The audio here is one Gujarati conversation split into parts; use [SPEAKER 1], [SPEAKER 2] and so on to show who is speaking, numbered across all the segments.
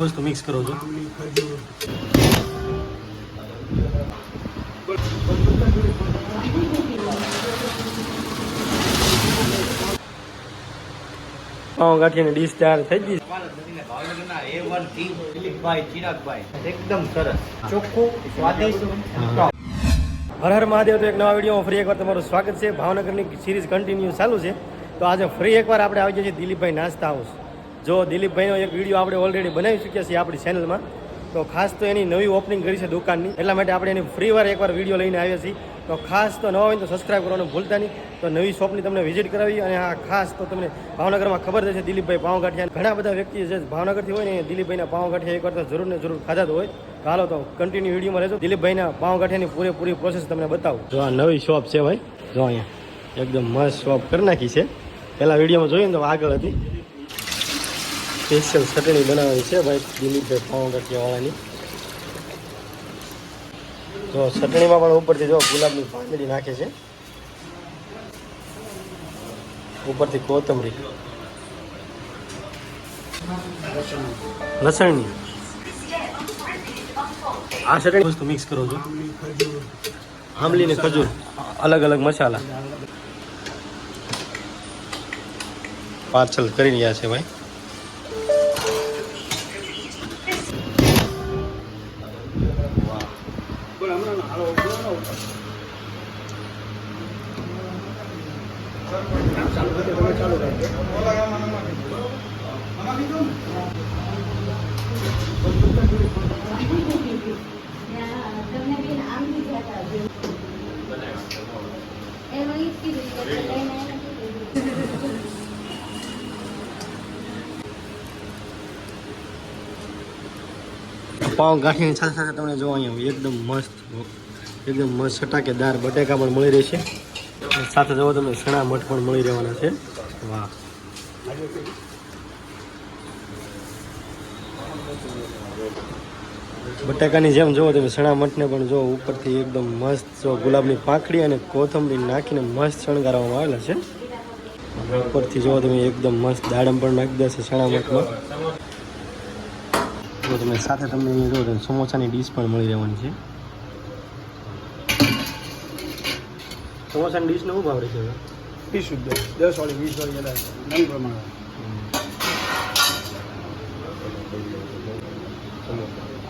[SPEAKER 1] વસ્તુ મિક્સ કરો છો. ગાંઠિયાની ડીશ તૈયાર થઈ ગઈ
[SPEAKER 2] એકદમ સરસ. ચોખ્ખું સ્વાદિષ્ટ
[SPEAKER 1] હર હર મહાદેવ તો એક નવા વિડીયોમાં ફરી એકવાર તમારું સ્વાગત છે. ભાવનગરની સિરીઝ કન્ટિન્યુ ચાલુ છે. તો આજે ફરી એકવાર આપણે આવી જઈએ છીએ દિલીપભાઈ નાસ્તા હાઉસ જો દિલીપભાઈનો એક વીડિયો આપણે ઓલરેડી બનાવી ચૂક્યા છીએ આપણી ચેનલમાં તો ખાસ તો એની નવી ઓપનિંગ કરી છે દુકાનની. એટલા માટે આપણે એની ફ્રી વાર એકવાર વીડિયો લઈને આવ્યા છીએ. તો ખાસ તો નવા હોય તો સબસ્ક્રાઈબ કરવાનું ભૂલતા નહીં. તો નવી શોપની તમને વિઝિટ કરાવી અને આ ખાસ તો તમને ભાવનગરમાં ખબર છે દિલીપભાઈ પાઉંગાઠીયા ઘણા બધા વ્યક્તિ જે ભાવનગરથી હોય ને દિલીપભાઈના પાઉં ગાંઠિયા એકવાર તો જરૂર ને જરૂર ખાધા હોય. તો હાલો તો કન્ટિન્યુ વિડીયોમાં રહેજો. દિલીપભાઈના પાઉં ગાંઠિયાની પૂરેપૂરી પ્રોસેસ તમને બતાવું. જો આ નવી શોપ છે ભાઈ, જો અહીંયા એકદમ મસ્ત શોપ કરી નાખી છે. પહેલાં વિડીયોમાં જોઈએ ને તો આગળ હતી. સ્પેશિયલ ચટણી બનાવવાની છે ભાઈ દિલીપભાઈ પાઉં જો, ચટણીમાં પણ ઉપરથી જો ગુલાબની પાંદડી નાખે છે. ઉપરથી કોથમરી. લસણની. આ ચટણી વસ્તુ મિક્સ કરો છો આંબલી ને ખજૂર, અલગ અલગ મસાલા. પાર્સલ કરી રહ્યા છે ભાઈ.
[SPEAKER 3] બી જતા એમાં ગાંઠીની.
[SPEAKER 1] પાઉં ગાંઠિયાની સાથે સાથે તમને જોવા અહીંયા એકદમ મસ્ત એકદમ મસ્ત છટાકેદાર બટેકા પણ મળી રહેશે. સાથે જુઓ તમને સણા મઠ પણ મળી રહેવાના છે. વાહ. બટાકાની જેમ જુઓ તમે સણા મઠને પણ જો ઉપરથી એકદમ મસ્ત જો ગુલાબની પાંખડી અને કોથમરી નાખીને મસ્ત શણગારવામાં આવેલા છે. ઉપરથી જુઓ તમે, એકદમ મસ્ત દાડમ પણ નાખી દેશે સણા મઠમાં. જો તમે સાથે તમને અહીંયા જો સમોસાની ડીશ પણ મળી રહેવાની છે. સમોસાની ડીશનો શું ભાવ રહેશે હવે?
[SPEAKER 4] વીસ રૂપિયા દસ વાળી વીસ વાળી નંગ પ્રમાણે.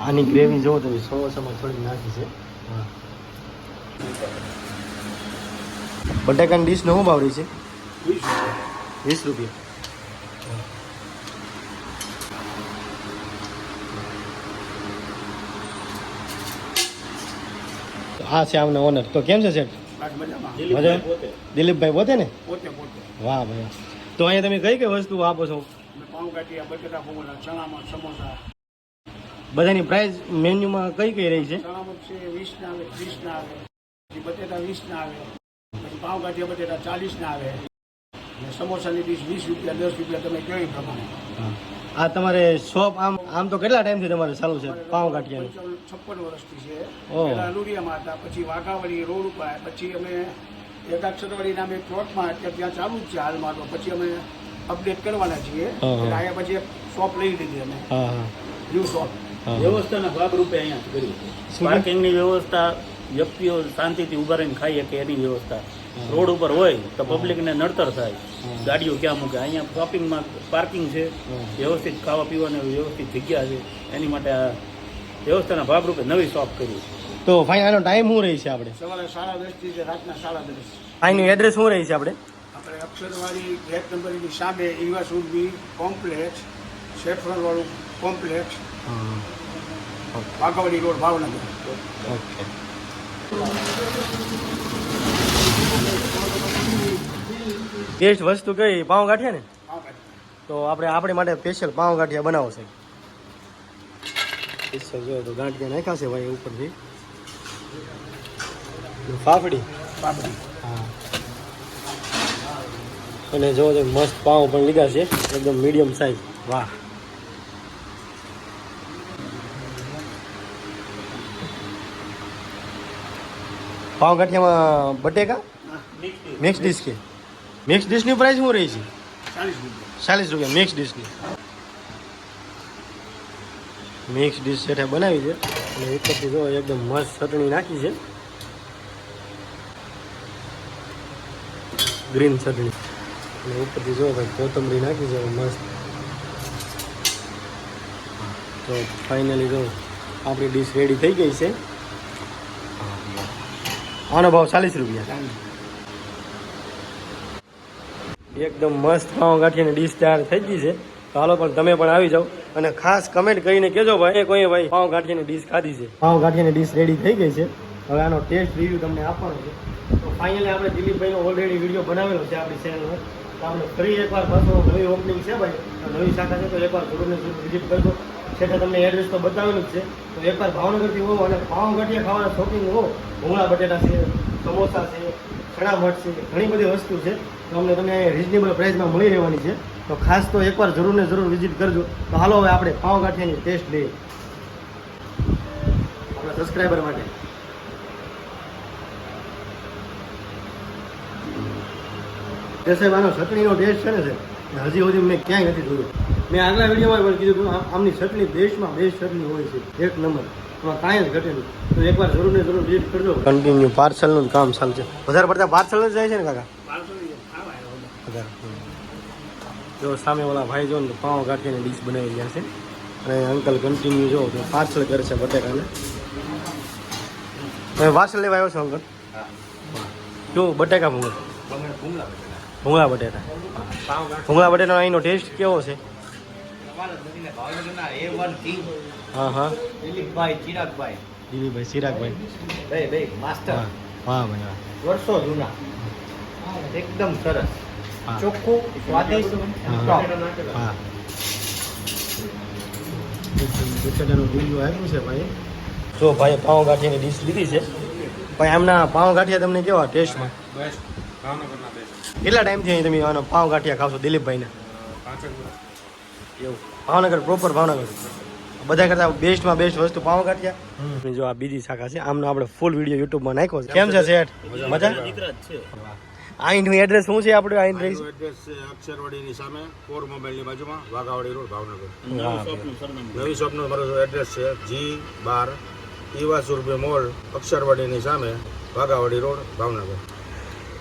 [SPEAKER 1] આની ગ્રેવી જોવો તમે સમોસામાં થોડી નાખી છે. બટાકાની ડીશનો શું ભાવ છે
[SPEAKER 4] વીસ રૂપિયા.
[SPEAKER 1] વીસ રૂપિયા. છે આમના ઓનર તો કેમ છે સેઠ મજા? દિલીપભાઈ પોતે ને? વાહ ભાઈ. તો અહીંયા તમે કઈ કઈ વસ્તુ આપો છો? બધાની પ્રાઇસ મેન્યુમાં કઈ કઈ રહી છે?
[SPEAKER 4] બટેટા વીસ ના આવે. પછી પાઉં બટેટા ચાલીસ ના આવે. સમોસાની ડીશ વીસ રૂપિયા દસ રૂપિયા તમે કેવી પ્રમાણે.
[SPEAKER 1] આ તમારે શોપ આમ આમ તો કેટલા ટાઈમથી તમારે ચાલુ છે? પાઉં ગાંઠિયાનું?
[SPEAKER 4] છપ્પન વર્ષથી છે. પહેલા લુડિયામાં હતા પછી વાઘાવાડી રોડ ઉપર પછી અમે એકાક્ષરવાડી નામે પ્લોટમાં અત્યારે ત્યાં ચાલુ જ છે હાલમાં તો. પછી અમે અપડેટ કરવાના છીએ. અહીંયા પછી એક શોપ લઈ લીધી અમે.
[SPEAKER 1] હા હા.
[SPEAKER 4] New shop.
[SPEAKER 5] વ્યવસ્થાના ભાગરૂપે અહીંયા કરી? પાર્કિંગની વ્યવસ્થા વ્યક્તિઓ શાંતિથી ઊભા રહીને ખાઈ શકે એની વ્યવસ્થા. રોડ ઉપર હોય તો પબ્લિકને નડતર થાય. ગાડીઓ ક્યાં મૂકે? અહીંયા શોપિંગમાં પાર્કિંગ છે. વ્યવસ્થિત ખાવા પીવાની વ્યવસ્થિત જગ્યા છે. એની માટે આ વ્યવસ્થાના ભાગરૂપે નવી શોપ કરી
[SPEAKER 1] તો ભાઈ આનો ટાઈમ શું રહે છે આપણે?
[SPEAKER 4] સવારે સાડા દસથી છે રાતના સાડા દસ
[SPEAKER 1] આનું એડ્રેસ શું રહે છે આપણે?
[SPEAKER 4] આપણે અક્ષરવાળી ગેટ નંબરની સામે Eva Surabhi complex સેફરનવાળું complex Waghawadi road Bhavnagar.
[SPEAKER 1] Okay. Best વસ્તુ કઈ પાઉં ગાંઠિયા ને તો આપણે આપણી માટે સ્પેશિયલ પાઉં ગાંઠિયા બનાવો છે સ્પેશિયલ જો તો ગાંઠિયા નાખ્યા છે ભાઈ ઉપરથી. ફાફડી.
[SPEAKER 4] પાપડી
[SPEAKER 1] હા. અને જો મસ્ત પાઉં પણ લીધા છે એકદમ મીડિયમ સાઈઝ વાહ. પાઉં ગાંઠિયામાં બટેકા મિક્સ ડિશ કે? મિક્સ ડીશની પ્રાઇસ શું રહી છે?
[SPEAKER 4] ચાલીસ રૂપિયા.
[SPEAKER 1] મિક્સ ડીશની મિક્સ ડીશ છે બનાવી છે. અને ઉપરથી જો એકદમ મસ્ત ચટણી નાખી છે. ગ્રીન ચટણી. અને ઉપરથી જો ભાઈ કોથમરી નાખી છે મસ્ત. તો ફાઇનલી જો આપણી ડીશ રેડી થઈ ગઈ છે. આનો ભાવ ચાલીસ રૂપિયા. એકદમ મસ્ત પાઉં ગાંઠીની ડીશ તૈયાર થઈ ગઈ છે. તો હાલો પણ તમે પણ આવી જાઓ અને ખાસ કમેન્ટ કરીને કહેજો ભાઈ કોઈ ભાઈ પાઉં ગાંઠીની ડીશ ખાધી છે? પાઉં ગાંઠીની ડીશ રેડી થઈ ગઈ છે. હવે આનો ટેસ્ટ રિવ્યુ તમને આપવાનો છે. તો ફાઇનલી આપણે દિલીપભાઈનો ઓલરેડી વીડિયો બનાવેલો છે આપણી ચેનલમાં તો આપણે ફરી એકવાર પાછો નવી ઓપનિંગ છે ભાઈ. નવી શાખા છે તો એકવાર જરૂર ને જરૂર વિઝિટ કરજો. છેલ્લે તમને એડ્રેસ તો બતાવેલું જ છે. તો એકવાર ભાવનગરથી હોવ અને પાઉં ગાંઠિયા ખાવાના શોખીન હો ભૂંગળા બટેટા છે. સમોસા છે, ચણા છે, ઘણી બધી વસ્તુ છે. તો અમને તમને રિઝનેબલ પ્રાઇસમાં મળી રહેવાની છે. તો ખાસ તો એકવાર જરૂર ને જરૂર વિઝિટ કરજો. તો હાલો હવે આપણે પાઉં ગાંઠિયાની ટેસ્ટ લઈએ. આપણા સબસ્ક્રાઈબર માટે. તે સાહેબ, આનો ચટણીનો ટેસ્ટ છે ને સાહેબ? હજી સુધી મેં ક્યાંય નથી જોયો. મેં આગલા વિડીયોમાં પણ કીધું હતું આમની ચટણી દેશમાં બેસ્ટ ચટણી હોય છે એક નંબર. એમાં કાંઈ જ ઘટે નહીં. તો એકવાર જરૂર ને જરૂર વિઝિટ કરજો. કન્ટિન્યુ પાર્સલનું કામ ચાલશે. વધારે પડતા પાર્સલ જ જાય છે ને કાકા? જો સામે ઓલા ભાઈ જો ને પાઉં કાઢીને ડીશ બનાવી ગયા છે. અને અંકલ કન્ટિન્યુ જો પાર્સલ કરે છે બટેકાને. તમે પાર્સલ લેવા આવ્યો છો અંકલ કેવું બટેકા ભૂંગળા.
[SPEAKER 2] ભૂંગળા
[SPEAKER 1] બટેટા ભૂંગળા બટેટાનો અહીંનો ટેસ્ટ કેવો છે? હા હા.
[SPEAKER 2] દિલીપભાઈ ચિરાગભાઈ.
[SPEAKER 1] દિલીપભાઈ ચિરાગભાઈ.
[SPEAKER 2] બે બે માસ્ટર.
[SPEAKER 1] વાહ ભાઈ વાહ
[SPEAKER 2] વર્ષો જૂના. એકદમ સરસ. ચોખ્ખું સ્વાદિષ્ટ
[SPEAKER 1] હા.
[SPEAKER 2] top.
[SPEAKER 1] હા. બટેટાનું ડીલું આપ્યું છે ભાઈ. જો ભાઈ પાઉં ગાંઠિયાની ડીશ લીધી છે. ભાઈ આમના પાઉં ગાંઠિયા તમને કેવા ટેસ્ટમાં? કેટલા ટાઈમથી અહીં તમે આનો પાઉં ગાંઠિયા ખાવશો દિલીપભાઈને? એવું. ભાવનગર પ્રોપર ભાવનગર. બધા કરતા બેસ્ટમાં બેસ્ટ વસ્તુ પાઉં ગાંઠિયા જો આ બીજી શાખા છે આમનો આપણે ફૂલ વીડિયો યુટ્યુબમાં નાખ્યો છે. કેમ છે શેઠ? મજા?
[SPEAKER 5] છે.
[SPEAKER 1] અહીંનું એડ્રેસ શું છે આપણું? આઈન રહીશ
[SPEAKER 4] એડ્રેસ છે અક્ષરવાડીની સામે કોર મોબાઈલની બાજુમાં વાઘાવાડી રોડ ભાવનગર.
[SPEAKER 5] નવું શોપનું
[SPEAKER 4] મારું એડ્રેસ છે જી બાર ઈવા સુરભી મોલ અક્ષરવાડીની સામે વાઘાવાડી રોડ ભાવનગર.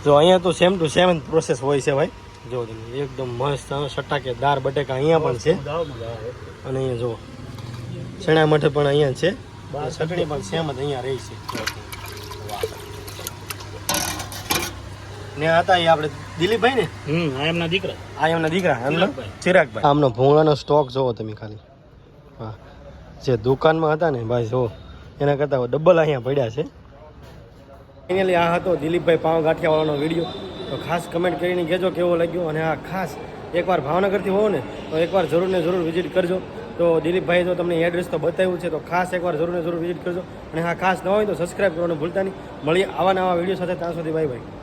[SPEAKER 1] જો અહીંયા તો સેમ ટુ સેમ પ્રોસેસ હોય છે ભાઈ. જો તમે એકદમ મસ્ત સટાકેદાર બટેકા અહીંયા પણ છે. અને અહીંયા જો ચણા મઠ પણ અહીંયા છે. ચટણી પણ સેમ જ અહીંયા રહી છે. ને હતા એ આપણે દિલીપભાઈ ને?
[SPEAKER 5] હમ આ એમના દીકરા.
[SPEAKER 1] આ એમના દીકરા એમનો
[SPEAKER 5] ચિરાગભાઈ.
[SPEAKER 1] ચિરાગભાઈ. આમનો ભૂંગળાનો સ્ટોક જોવો તમે ખાલી. હા. જે દુકાનમાં હતા ને ભાઈ જો એના કરતાં ડબલ અહીંયા પડ્યા છે. ફાઇનલી આ હતો દિલીપભાઈ પાવ ગાંઠિયાવાળાનો વીડિયો તો ખાસ કમેન્ટ કરીને કહેજો કેવો લાગ્યો અને આ ખાસ એકવાર ભાવનગરથી હોવ ને, તો એકવાર જરૂર ને જરૂર વિઝિટ કરજો. તો દિલીપભાઈ જો તમને એડ્રેસ તો બતાવ્યું છે, તો ખાસ એકવાર જરૂર ને જરૂર વિઝિટ કરજો. અને હા, ખાસ ન હોય તો સબસ્ક્રાઈબ કરવાનું ભૂલતા નહીં. મળીએ આવા નવા વીડિયો સાથે, ત્યાં સુધી ભાઈ બાય